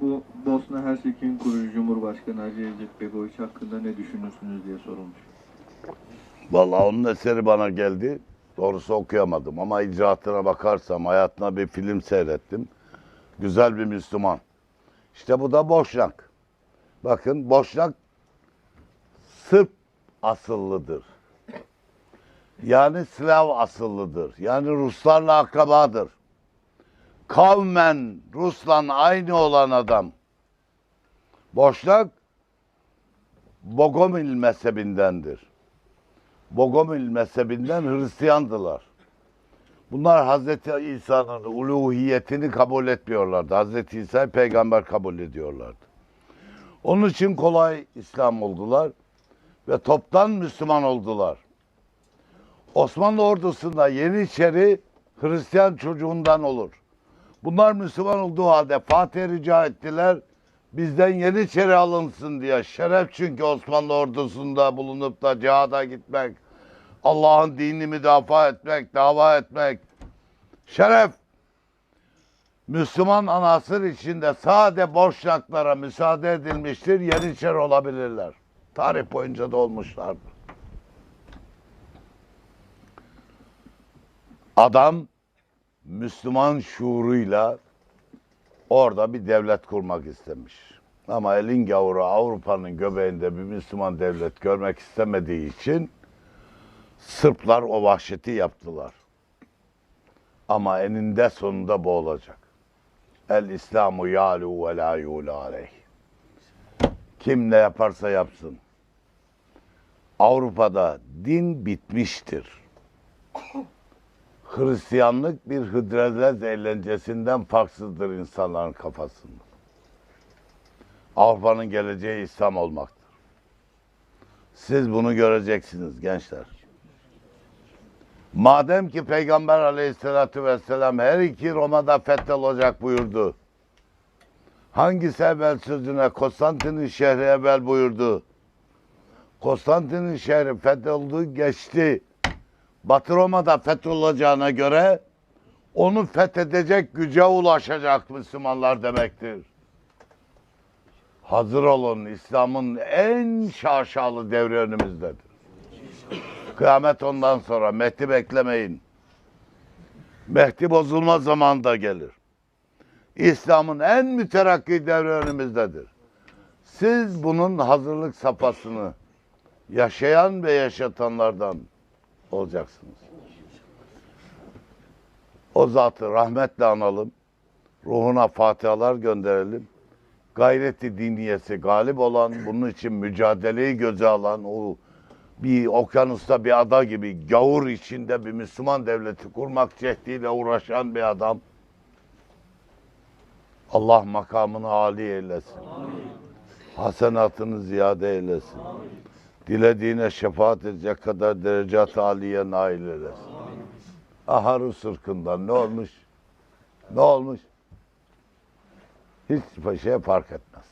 Bu Bosna Hersek'in kurucu Cumhurbaşkanı Hacı Evcet Begoviç hakkında ne düşünürsünüz diye sorulmuş. Vallahi onun eseri bana geldi. Doğrusu okuyamadım ama icraatına bakarsam hayatına bir film seyrettim. Güzel bir Müslüman. İşte bu da Boşnak. Bakın Boşnak Sırp asıllıdır. Yani Slav asıllıdır. Yani Ruslarla akrabadır. Kavmen Rus'la aynı olan adam. Boşnak Bogomil mezhebindendir. Bogomil mezhebinden Hristiyandılar. Bunlar Hazreti İsa'nın uluhiyetini kabul etmiyorlardı. Hazreti İsa'yı peygamber kabul ediyorlardı. Onun için kolay İslam oldular ve toptan Müslüman oldular. Osmanlı ordusunda Yeniçeri Hristiyan çocuğundan olur. Bunlar Müslüman olduğu halde Fatih'e rica ettiler. Bizden Yeniçeri alınsın diye. Şeref çünkü Osmanlı ordusunda bulunup da cihada gitmek. Allah'ın dinini müdafaa etmek, dava etmek. Şeref. Müslüman anasır içinde sade boşnaklara müsaade edilmiştir. Yeniçeri olabilirler. Tarih boyunca da olmuşlardır. Adam Müslüman şuuruyla orada bir devlet kurmak istemiş. Ama elin gavuru Avrupa'nın göbeğinde bir Müslüman devlet görmek istemediği için Sırplar o vahşeti yaptılar. Ama eninde sonunda bu olacak. El İslamu yalu ve la yulu aleyh. Kim ne yaparsa yapsın. Avrupa'da din bitmiştir. Hristiyanlık bir hıdrellez eğlencesinden farksızdır insanların kafasında. Avrupa'nın geleceği İslam olmaktır. Siz bunu göreceksiniz gençler. Madem ki Peygamber aleyhissalatü vesselam her iki Roma'da fetholacak buyurdu. Hangisi evvel sözüne Konstantin'in şehri evvel buyurdu. Konstantin'in şehri fetholdu geçti. Batı Roma'da fetholacağına göre onu fethedecek güce ulaşacak Müslümanlar demektir. Hazır olun İslam'ın en şaşalı devri önümüzdedir. Kıyamet ondan sonra Mehdi beklemeyin. Mehdi bozulma zamanı da gelir. İslam'ın en müterakki devri önümüzdedir. Siz bunun hazırlık safhasını yaşayan ve yaşatanlardan olacaksınız. O zatı rahmetle analım. Ruhuna fatihalar gönderelim. Gayreti diniyesi galip olan, bunun için mücadeleyi göze alan, o bir okyanusta bir ada gibi gavur içinde bir Müslüman devleti kurmak cehdiyle uğraşan bir adam. Allah makamını âli eylesin. Hasenatını ziyade eylesin. Dilediğine şefaat edecek kadar derecat aliye nail eylesin. Aha Rus ırkından ne olmuş? Ne olmuş? Hiç şey fark etmez.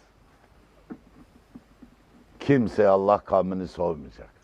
Kimse Allah kavmini soymayacak.